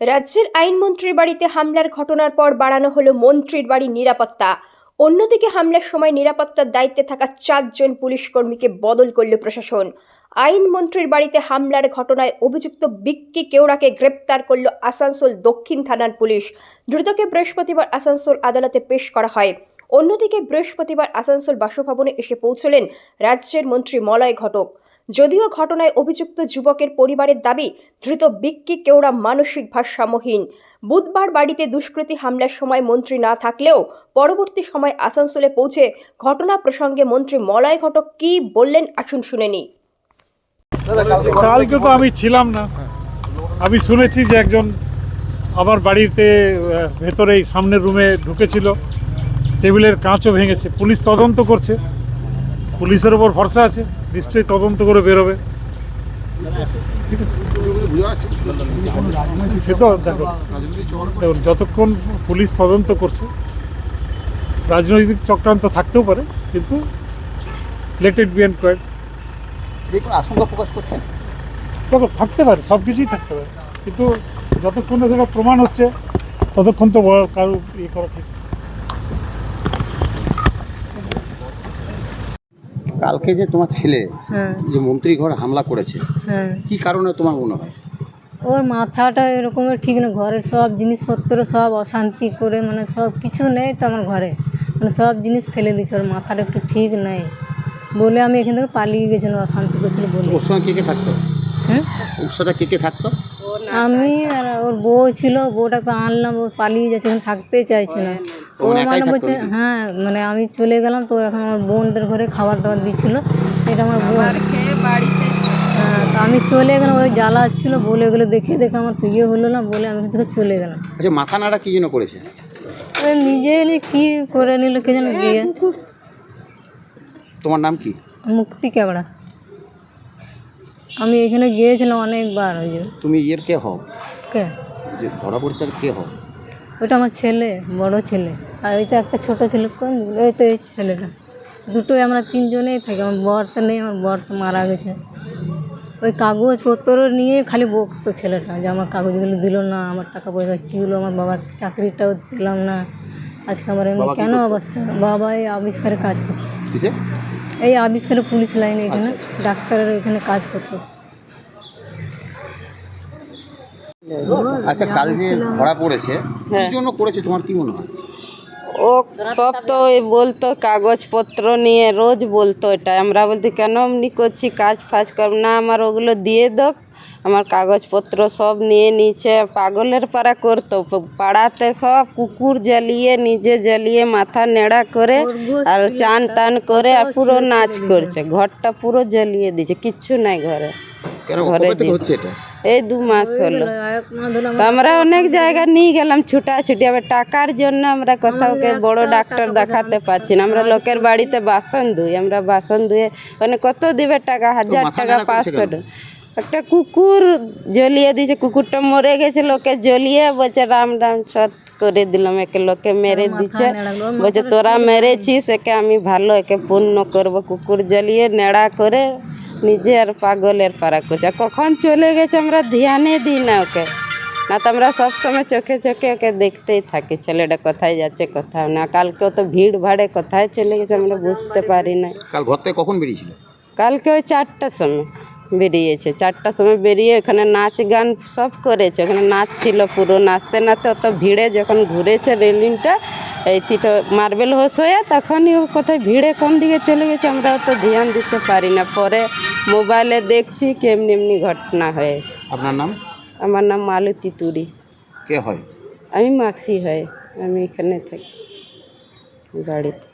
রাজ্যের আইনমন্ত্রীর বাড়িতে হামলার ঘটনার পর বাড়ানো হলো মন্ত্রীর বাড়ির নিরাপত্তা। অন্যদিকে হামলার সময় নিরাপত্তার দায়িত্বে থাকা চারজন পুলিশ কর্মীকে বদল করল প্রশাসন। আইনমন্ত্রীর বাড়িতে হামলার ঘটনায় অভিযুক্ত বিক্কি কেওড়াকে গ্রেপ্তার করল আসানসোল দক্ষিণ থানার পুলিশ। দ্রুতকে বৃহস্পতিবার আসানসোল আদালতে পেশ করা হয়। অন্যদিকে বৃহস্পতিবার আসানসোল বাসভবনে এসে পৌঁছলেন রাজ্যের মন্ত্রী মলয় ঘটক। যদিও ঘটনায় অভিযুক্ত যুবকের পরিবারের দাবি, ধৃত বিক্কি কেওড়া মানসিক ভারসাম্যহীন। বুধবার বাড়িতে দুষ্কৃতী হামলার সময় মন্ত্রী না থাকলেও পরবর্তী সময় আসানসোলে পৌঁছে ঘটনা প্রসঙ্গে মন্ত্রী মলয় ঘটক কী বললেন আসুন শুনেনি কালকে তো আমি ছিলাম না। আমি শুনেছি যে একজন আমার বাড়িতে ভেতরে সামনের রুমে ঢুকেছিল। টেবিলের কাঁচও ভেঙেছে। পুলিশ তদন্ত করছে। পুলিশের ওপর ভরসা আছে। নিশ্চয়ই তদন্ত করে বেরোবে ঠিক আছে? সে তো দেখো দেখুন যতক্ষণ পুলিশ তদন্ত করছে রাজনৈতিক চক্রান্ত থাকতেও পারে কিন্তু লেট ইট বি এন্ড দেখুন আশঙ্কা প্রকাশ করছেন? তখন থাকতে পারে সব কিছুই থাকতে পারে কিন্তু যতক্ষণ না সেটা প্রমাণ হচ্ছে ততক্ষণ তো কারও ইয়ে করা ঠিক কালকে যে তোমার ছেলে হ্যাঁ। যে মন্ত্রী ঘর হামলা করেছে হ্যাঁ। কি কারণে তোমার মনে হয়? ওর মাথাটা এরকমের ঠিক না ঘরের সব জিনিসপত্র সব অশান্তি করে মানে সব কিছু নেই তো আমার ঘরে। মানে সব জিনিস ফেলে দিচ্ছে ওর মাথাটা একটু ঠিক নেই। বলে আমি এখান থেকে পালিয়ে গেছিলাম অশান্তি করছিল বলে। ওর সঙ্গে কে কে থাকতো? হ্যাঁ? ওর সাথে কে কে থাকতো? আমি আর ওর বউ ছিল বউটাকে আনলাম ও পালিয়ে যাচ্ছে এখানে থাকতেই চাইছে না। ও মানে বলছে হ্যাঁ মানে আমি চলে গেলাম তো এখন আমার বোনদের ঘরে খাবার দাবার দিচ্ছিল। এটা আমার বোন। হ্যাঁ তো আমি চলে গেলাম ওই জ্বালা ছিল বলে গেলে দেখে দেখে আমার ইয়ে হলো না বলে আমি থেকে চলে গেলাম। আচ্ছা মাথা নাড়া কি জন্য করেছে? নিজে এলে কি করে নিল কে যেন গিয়ে। তোমার নাম কি? মুক্তি ক্যাবড়া আমি এখানে গিয়েছিলাম অনেকবার ওই যে। তুমি ইয়ের কে হও? কে? যে ধরা পড়েছে তার কে হও? ওটা আমার ছেলে বড় ছেলে। আর ওইটা একটা ছোট ছেলে কোন ওই তো এই ছেলেটা। দুটোই আমরা তিনজনেই থাকি আমার বর তো নেই আমার বর তো মারা গেছে। ওই কাগজপত্র নিয়ে খালি বকতো ছেলেটা যে আমার কাগজগুলো দিল না আমার টাকা পয়সা কী হলো আমার বাবার চাকরিটাও দিলাম না। আজকে আমার এমনি কেন অবস্থা? বাবাই আবিষ্কারে কাজ করতো। এই আবিষ্কারে পুলিশ লাইনে এখানে আচ্ছা, ডাক্তারের এখানে কাজ করতো। আচ্ছা কাল যে ধরা পড়েছে কি জন্য করেছে তোমার কি মনে হয়? ও সব তো ওই বলতো কাগজপত্র নিয়ে রোজ বলতো এটা আমরা বলতে কেন এমনি করছি? কাজ ফাজ করব না আমার ওগুলো দিয়ে দাও আমার কাগজপত্র সব নিয়ে নিচে পাগলের পাড়া করতো। পাড়াতে সব কুকুর জ্বালিয়ে নিজে জ্বালিয়ে মাথা নেড়া করে আর চান টান করে আর পুরো নাচ করছে। ঘরটা পুরো জ্বালিয়ে দিয়েছে। কিচ্ছু নাই ঘরে। ঘরে এই দু মাস হলো। আমরা অনেক জায়গা নিয়ে গেলাম ছুটাছুটি। আবার টাকার জন্য আমরা কোথাও কে বড় ডাক্তার দেখাতে পারছি না। আমরা লোকের বাড়িতে বাসন ধুই। আমরা বাসন ধুয়ে মানে কত দিবে টাকা? হাজার টাকা পাঁচশো? টাকা একটা কুকুর জ্বলিয়ে দিয়েছে। কুকুরটা মরে গেছে লোকে জ্বলিয়ে বলছে রাম রাম সৎ করে দিলাম একে লোকে মেরে দিচ্ছে। বলছে তোরা মেরেছিস একে আমি ভালো একে পূর্ণ করব। কুকুর জ্বলিয়ে নেড়া করে নিজে আর পাগলের পাড়া করছে কখন চলে গেছে আমরা ধ্যানে দিই না ওকে। না তো আমরা সবসময় চোখে চোখে ওকে দেখতেই থাকি ছেলেটা কোথায় যাচ্ছে কোথায় না। কালকেও তো ভিড় ভাড়ে কোথায় চলে গেছে আমরা বুঝতে পারি না। কাল ঘর থেকে কখন বেরিয়েছিল? কালকে ওই চারটার সময়। বেরিয়েছে। চারটার সময় বেরিয়ে ওখানে নাচ গান সব করেছে। ওখানে নাচ ছিল পুরো। নাচতে নাচতে অত ভিড়ে যখন ঘুরেছে রেলিংটা এই তিটো মার্বেল হোস হয়ে তখনই ও কোথায় ভিড়ে কোন দিকে চলে গেছে। আমরা অত ধ্যান দিতে পারি না। পরে মোবাইলে দেখছি কেমনি এমনি ঘটনা হয়েছে। আপনার নাম? আমার নাম মালতী তুরি। কে হয়? আমি মাসি হয়। আমি এখানে থাকি। বাড়িতে